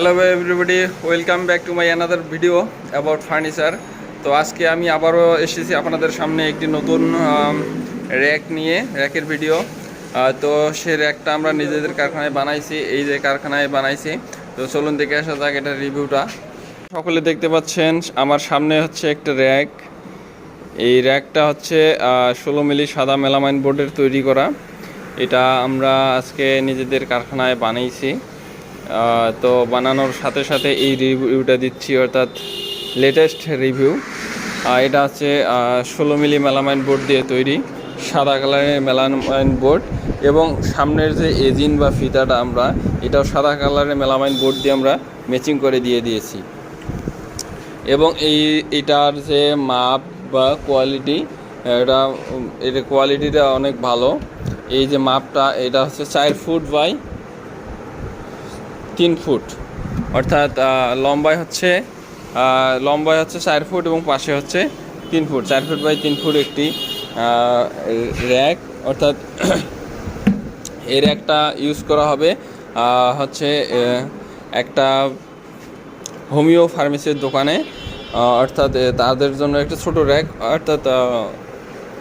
Hello everybody welcome back to my another video about furniture তো আজকে আমি আবারও এসেছি আপনাদের সামনে একটি নতুন র্যাক নিয়ে র্যাকের ভিডিও তো সে র্যাকটা আমরা নিজেদের কারখানায় বানাইছি, এই যে কারখানায় বানাইছি। তো চলুন দেখে আসা যাক এটার রিভিউটা সকলে দেখতে পাচ্ছেন, আমার সামনে হচ্ছে একটা র্যাক এই র্যাকটা হচ্ছে ষোলো মিলি সাদা মেলামাইন বোর্ডের তৈরি করা। এটা আমরা আজকে নিজেদের কারখানায় বানিয়েছি তো বানানোর সাথে সাথে এই রিভিউটা দিচ্ছি, অর্থাৎ লেটেস্ট রিভিউ এটা হচ্ছে ষোলো মিলি মেলামাইন বোর্ড দিয়ে তৈরি, সাদা কালারের মেলামাইন বোর্ড এবং সামনের যে এজিন বা ফিতাটা আমরা, এটাও সাদা কালারের মেলামাইন বোর্ড দিয়ে আমরা ম্যাচিং করে দিয়ে দিয়েছি। এবং এই, এটার যে মাপ বা কোয়ালিটি এটা এটার কোয়ালিটিটা অনেক ভালো। এই যে মাপটা, এটা হচ্ছে চার ফুট বাই তিন ফুট। অর্থাৎ লম্বায় হচ্ছে লম্বায় হচ্ছে চার ফুট এবং পাশে হচ্ছে তিন ফুট। চার ফুট বাই তিন ফুট একটি র্যাক। অর্থাৎ এই র্যাকটা ইউজ করা হবে হচ্ছে একটা হোমিও ফার্মেসির দোকানে। অর্থাৎ তাদের জন্য একটা ছোট র্যাক। অর্থাৎ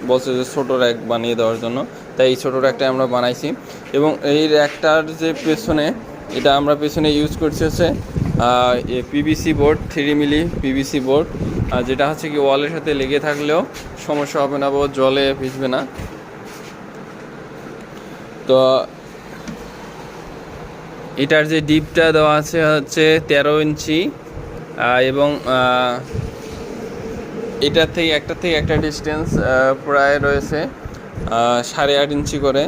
বলছে যে ছোটো র্যাক বানিয়ে দেওয়ার জন্য। তাই এই ছোটো র্যাকটা আমরা বানাইছি। এবং এই র্যাকটার যে পেছনে এটা আমরা পেছনে ইউজ করছি হচ্ছে PVC board three milli PVC board যেটা হচ্ছে কি ওয়ালের সাথে লেগে থাকলেও সমস্যা হবে না বা জলে ভিজবে না। তো এটার যে ডিপটা দেওয়া আছে হচ্ছে তেরো ইঞ্চি এবং এটার থেকে একটা থেকে একটা ডিস্টেন্স প্রায় রয়েছে সাড়ে আট ইঞ্চি করে।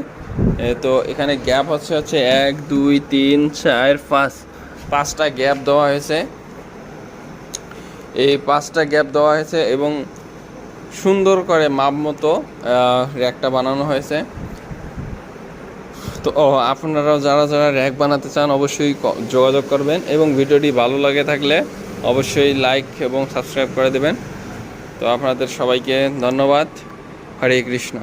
তো এখানে গ্যাপ হচ্ছে হচ্ছে এক, দুই, তিন, চার, পাঁচ। পাঁচটা গ্যাপ দেওয়া হয়েছে। এই পাঁচটা গ্যাপ দেওয়া হয়েছে এবং সুন্দর করে মাপ মতো র্যাকটা বানানো হয়েছে। তো আপনারাও যারা যারা র্যাক বানাতে চান অবশ্যই যোগাযোগ করবেন এবং ভিডিওটি ভালো লাগে থাকলে অবশ্যই লাইক এবং সাবস্ক্রাইব করে দেবেন। তো আপনাদের সবাইকে ধন্যবাদ। হরে কৃষ্ণ।